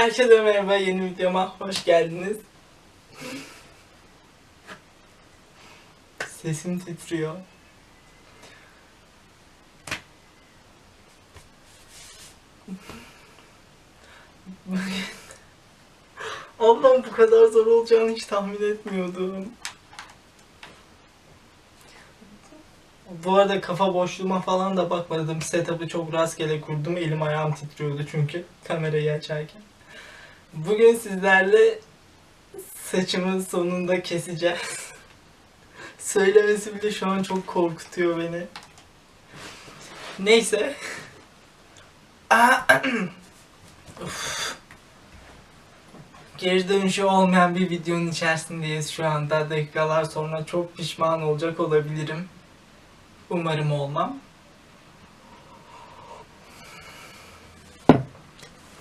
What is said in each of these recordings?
Herkese merhaba, yeni videoma hoş geldiniz. Sesim titriyor. Allah'ım bu kadar zor olacağını hiç tahmin etmiyordum. Bu arada kafa boşluğuma falan da bakmadım. Setup'ı çok rastgele kurdum. Elim ayağım titriyordu çünkü kamerayı açarken. Bugün sizlerle saçımı sonunda keseceğiz. Söylemesi bile şu an çok korkutuyor beni. Neyse. Geri dönüşü olmayan bir videonun içerisindeyiz şu anda. Dakikalar sonra çok pişman olacak olabilirim. Umarım olmam.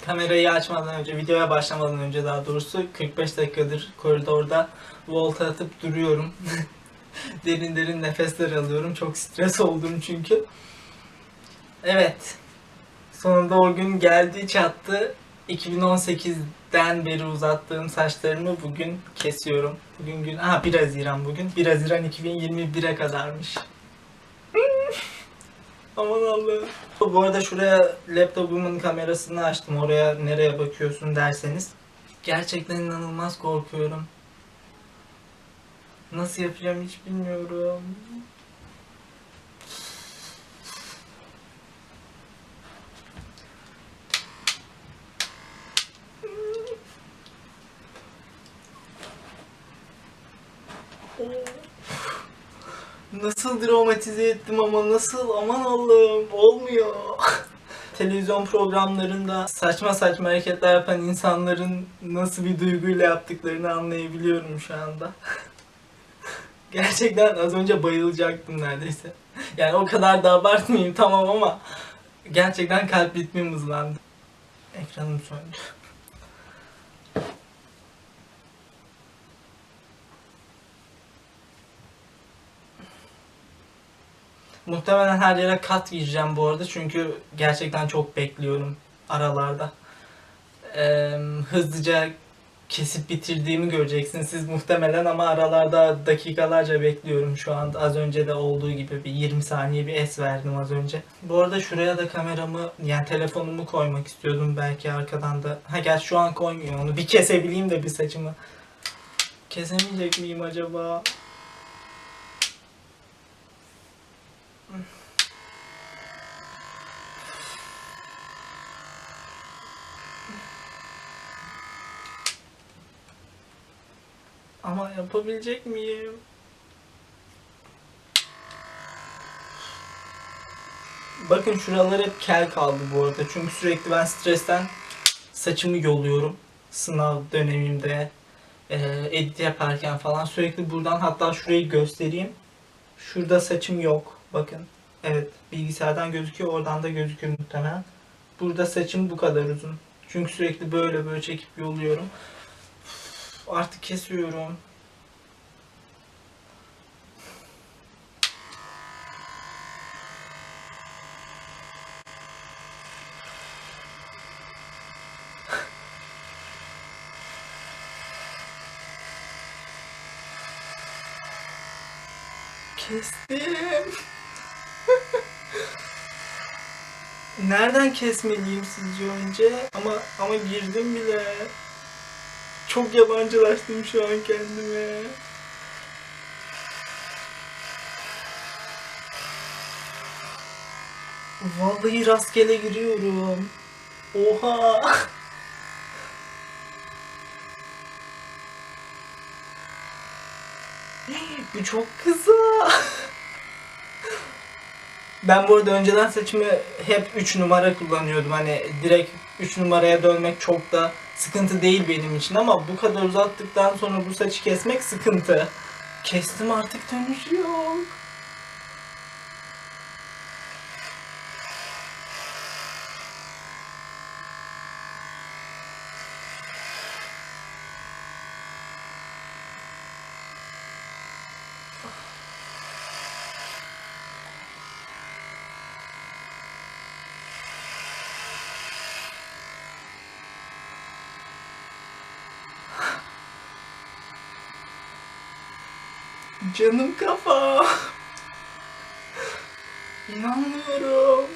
Kamerayı açmadan önce, videoya başlamadan önce daha doğrusu 45 dakikadır koridorda volta atıp duruyorum. derin derin nefesler alıyorum. Çok stres oldum çünkü. Evet. Sonunda o gün geldi çattı. 2018'den beri uzattığım saçlarımı bugün kesiyorum. Bugün gün... Aha 1 Haziran bugün. 1 Haziran 2021'e kadarmış. Aman Allah'ım. Bu arada şuraya laptopumun kamerasını açtım. Oraya nereye bakıyorsun derseniz. Gerçekten inanılmaz korkuyorum. Nasıl yapacağım hiç bilmiyorum. Nasıl dramatize ettim ama nasıl aman Allah'ım olmuyor. Televizyon programlarında saçma saçma hareketler yapan insanların nasıl bir duyguyla yaptıklarını anlayabiliyorum şu anda. Gerçekten az önce bayılacaktım neredeyse. Yani o kadar da abartmayayım tamam ama gerçekten kalp ritmim hızlandı. Ekranım söndü. Muhtemelen her yere kat gireceğim bu arada çünkü gerçekten çok bekliyorum aralarda. Ee, hızlıca kesip bitirdiğimi göreceksiniz siz muhtemelen ama aralarda dakikalarca bekliyorum şu anda. Az önce de olduğu gibi bir 20 saniye bir es verdim az önce. Bu arada şuraya da kameramı yani telefonumu koymak istiyordum belki arkadan da. Ha gel şu an koymuyor onu bir kesebileyim de bir saçımı. Kesemeyecek miyim acaba? Ama yapabilecek miyim? Bakın şuralar hep kel kaldı bu arada. Çünkü sürekli ben stresten saçımı yoluyorum. Sınav dönemimde, e, edit yaparken falan sürekli buradan hatta şurayı göstereyim. Şurada saçım yok. Bakın. Evet bilgisayardan gözüküyor. Oradan da gözüküyor muhtemelen. Burada saçım bu kadar uzun. Çünkü sürekli böyle böyle çekip yoluyorum. Artık kesiyorum. Kestim. Nereden kesmeliyim sizce önce? Ama ama girdim bile. Çok yabancılaştım şu an kendime. Vallahi rastgele giriyorum. Oha. Bu çok kısa. Ben bu arada önceden saçımı hep 3 numara kullanıyordum. Hani direkt 3 numaraya dönmek çok da sıkıntı değil benim için ama bu kadar uzattıktan sonra bu saçı kesmek sıkıntı. Kestim artık dönüş yok. Canım kafa. İnanmıyorum.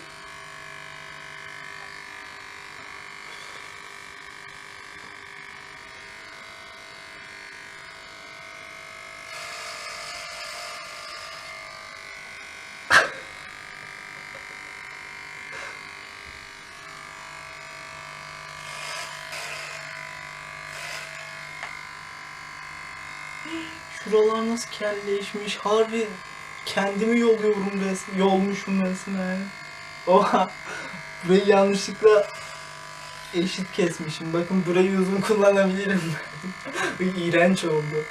Şuralar nasıl kelleşmiş. Harbi kendimi yoluyorum resmen. Yolmuşum resmen. Oha. Burayı yanlışlıkla eşit kesmişim. Bakın burayı uzun kullanabilirim. İğrenç oldu.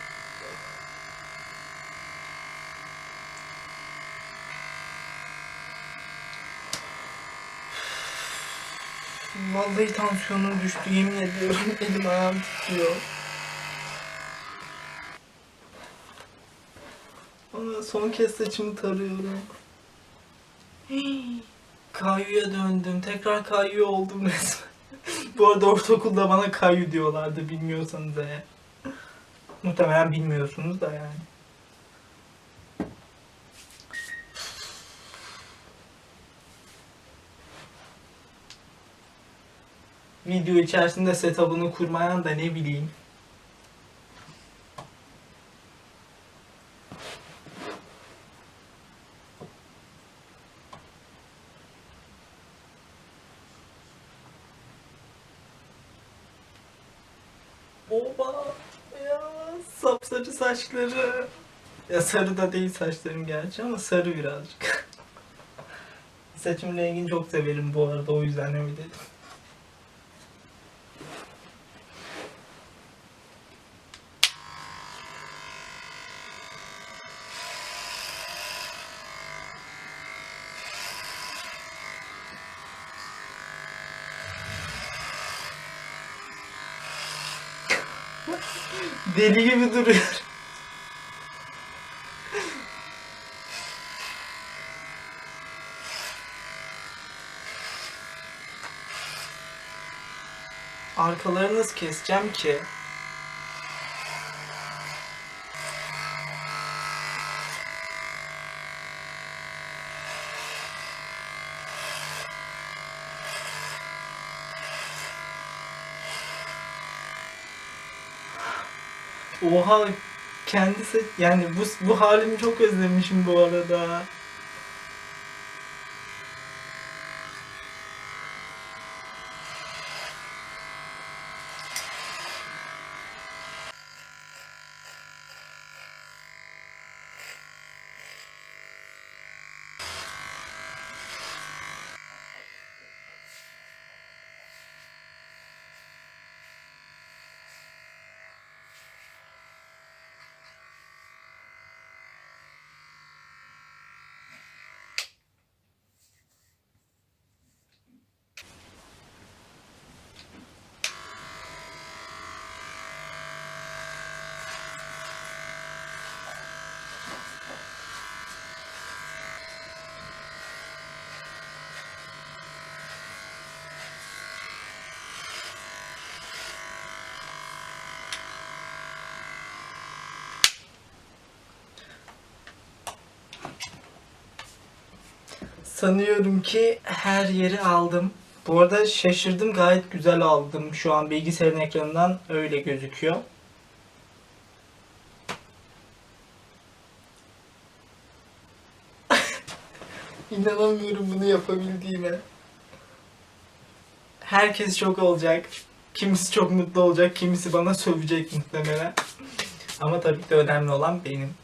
Vallahi tansiyonum düştü yemin ediyorum. Elim ayağım titriyor. Son kez saçımı tarıyorum. Kayyu'ya döndüm. Tekrar Kayyu oldum resmen. Bu arada ortaokulda bana Kayyu diyorlardı bilmiyorsanız eğer. Muhtemelen bilmiyorsunuz da yani. Video içerisinde setup'ını kurmayan da ne bileyim. Saçları. Ya sarı da değil saçlarım gerçi ama sarı birazcık. Saçım rengini çok severim bu arada o yüzden öyle dedim. Deli gibi duruyor. Arkalarını nasıl keseceğim ki? Oha kendisi yani bu bu halimi çok özlemişim bu arada. Sanıyorum ki her yeri aldım. Bu arada şaşırdım gayet güzel aldım. Şu an bilgisayarın ekranından öyle gözüküyor. İnanamıyorum bunu yapabildiğime. Herkes çok olacak. Kimisi çok mutlu olacak, kimisi bana sövecek muhtemelen. Ama tabii ki de önemli olan benim.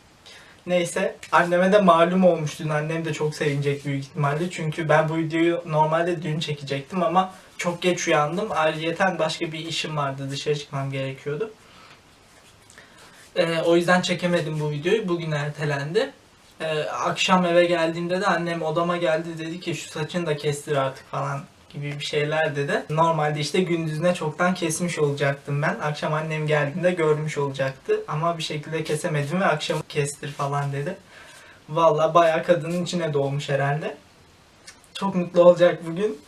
Neyse anneme de malum olmuş dün annem de çok sevinecek büyük ihtimalle. Çünkü ben bu videoyu normalde dün çekecektim ama çok geç uyandım. Ayrıyeten başka bir işim vardı dışarı çıkmam gerekiyordu. Ee, o yüzden çekemedim bu videoyu. Bugün ertelendi. Ee, akşam eve geldiğimde de annem odama geldi. Dedi ki şu saçını da kestir artık falan gibi bir şeyler dedi. Normalde işte gündüzüne çoktan kesmiş olacaktım ben. Akşam annem geldiğinde görmüş olacaktı. Ama bir şekilde kesemedim ve akşam kestir falan dedi. Valla bayağı kadının içine doğmuş herhalde. Çok mutlu olacak bugün.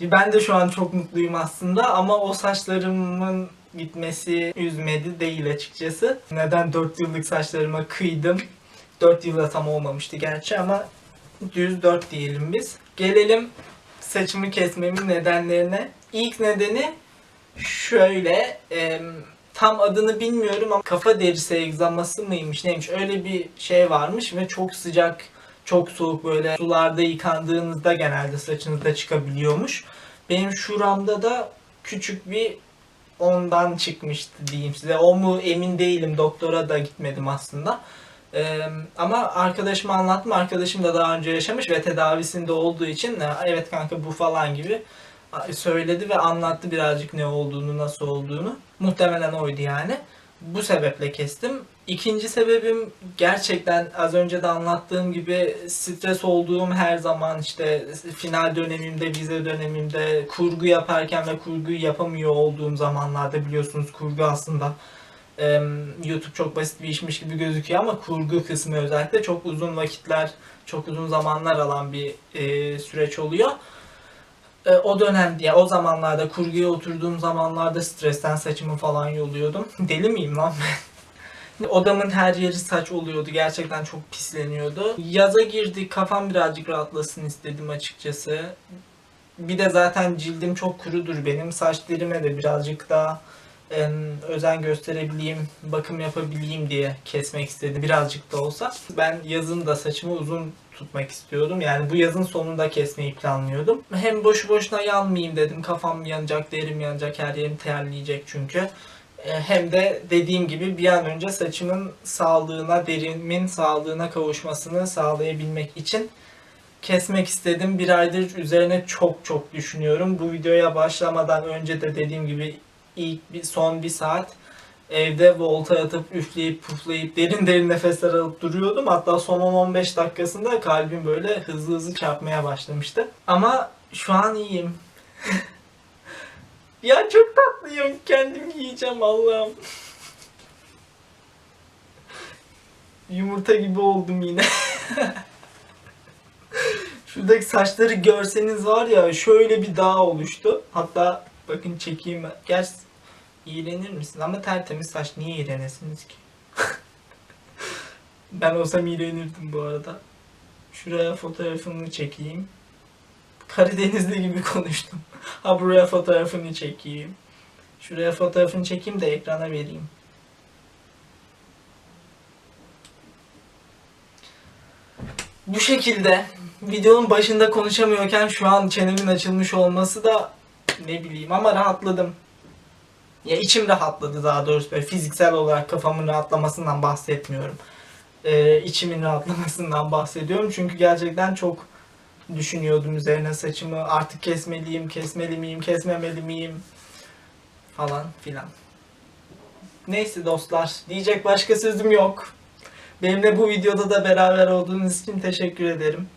Ben de şu an çok mutluyum aslında ama o saçlarımın gitmesi üzmedi değil açıkçası. Neden 4 yıllık saçlarıma kıydım 4 yılda tam olmamıştı gerçi ama düz 4 diyelim biz. Gelelim saçımı kesmemin nedenlerine. İlk nedeni şöyle e, tam adını bilmiyorum ama kafa derisi egzaması mıymış neymiş öyle bir şey varmış ve çok sıcak çok soğuk böyle sularda yıkandığınızda genelde saçınızda çıkabiliyormuş. Benim şuramda da küçük bir ondan çıkmıştı diyeyim size. O mu emin değilim. Doktora da gitmedim aslında. Ee, ama arkadaşıma anlattım. Arkadaşım da daha önce yaşamış ve tedavisinde olduğu için "Ha, evet kanka bu falan gibi söyledi ve anlattı birazcık ne olduğunu, nasıl olduğunu. Muhtemelen oydu yani. Bu sebeple kestim. İkinci sebebim gerçekten az önce de anlattığım gibi stres olduğum her zaman işte final dönemimde, vize dönemimde kurgu yaparken ve kurguyu yapamıyor olduğum zamanlarda biliyorsunuz kurgu aslında YouTube çok basit bir işmiş gibi gözüküyor ama kurgu kısmı özellikle çok uzun vakitler, çok uzun zamanlar alan bir e, süreç oluyor. E, o dönem diye o zamanlarda kurguya oturduğum zamanlarda stresten saçımı falan yoluyordum. Deli miyim lan ben? Odamın her yeri saç oluyordu. Gerçekten çok pisleniyordu. Yaza girdik. Kafam birazcık rahatlasın istedim açıkçası. Bir de zaten cildim çok kurudur benim. Saç derime de birazcık daha em, özen gösterebileyim, bakım yapabileyim diye kesmek istedim. Birazcık da olsa. Ben yazın da saçımı uzun tutmak istiyordum. Yani bu yazın sonunda kesmeyi planlıyordum. Hem boşu boşuna yanmayayım dedim. Kafam yanacak, derim yanacak, her yerim terleyecek çünkü. E, Hem de dediğim gibi bir an önce saçımın sağlığına, derimin sağlığına kavuşmasını sağlayabilmek için kesmek istedim. Bir aydır üzerine çok çok düşünüyorum. Bu videoya başlamadan önce de dediğim gibi ilk bir son bir saat evde volta atıp üfleyip puflayıp derin derin nefesler alıp duruyordum. Hatta son 10-15 dakikasında kalbim böyle hızlı hızlı çarpmaya başlamıştı. Ama şu an iyiyim. ya çok tatlıyım. Kendim yiyeceğim Allah'ım. Yumurta gibi oldum yine. Şuradaki saçları görseniz var ya şöyle bir dağ oluştu. Hatta bakın çekeyim ben. Gerçi iğrenir misin? Ama tertemiz saç niye iğrenesiniz ki? ben olsam iğrenirdim bu arada. Şuraya fotoğrafını çekeyim. Karadenizli gibi konuştum. Ha buraya fotoğrafını çekeyim. Şuraya fotoğrafını çekeyim de ekrana vereyim. Bu şekilde videonun başında konuşamıyorken şu an çenemin açılmış olması da ne bileyim ama rahatladım. Ya içim rahatladı daha doğrusu böyle fiziksel olarak kafamın rahatlamasından bahsetmiyorum. Ee, içimin rahatlamasından bahsediyorum çünkü gerçekten çok düşünüyordum üzerine saçımı artık kesmeliyim, kesmeli miyim, kesmemeli miyim falan filan. Neyse dostlar diyecek başka sözüm yok. Benimle bu videoda da beraber olduğunuz için teşekkür ederim.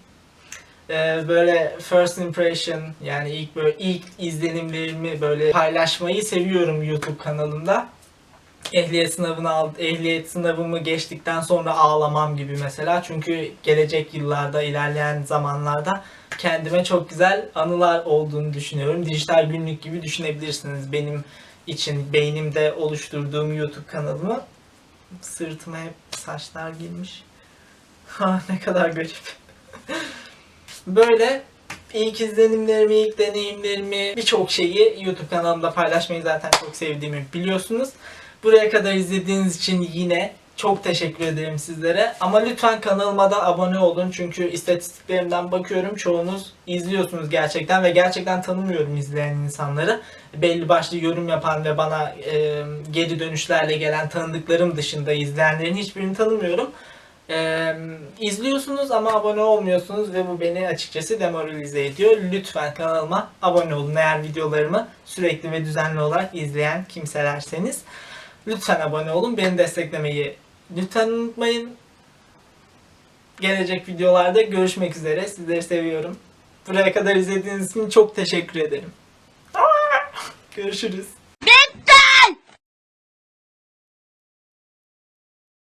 Ee, böyle first impression yani ilk böyle ilk izlenimlerimi böyle paylaşmayı seviyorum YouTube kanalımda. Ehliyet sınavını al, ehliyet sınavımı geçtikten sonra ağlamam gibi mesela. Çünkü gelecek yıllarda, ilerleyen zamanlarda kendime çok güzel anılar olduğunu düşünüyorum. Dijital günlük gibi düşünebilirsiniz benim için beynimde oluşturduğum YouTube kanalımı. Sırtıma hep saçlar girmiş. Ha ne kadar garip. Böyle ilk izlenimlerimi, ilk deneyimlerimi, birçok şeyi YouTube kanalımda paylaşmayı zaten çok sevdiğimi biliyorsunuz. Buraya kadar izlediğiniz için yine çok teşekkür ederim sizlere. Ama lütfen kanalıma da abone olun. Çünkü istatistiklerimden bakıyorum çoğunuz izliyorsunuz gerçekten ve gerçekten tanımıyorum izleyen insanları. Belli başlı yorum yapan ve bana e, geri dönüşlerle gelen tanıdıklarım dışında izleyenlerin hiçbirini tanımıyorum. Ee, izliyorsunuz ama abone olmuyorsunuz ve bu beni açıkçası demoralize ediyor. Lütfen kanalıma abone olun eğer videolarımı sürekli ve düzenli olarak izleyen kimselerseniz. Lütfen abone olun. Beni desteklemeyi lütfen unutmayın. Gelecek videolarda görüşmek üzere. Sizleri seviyorum. Buraya kadar izlediğiniz için çok teşekkür ederim. Görüşürüz.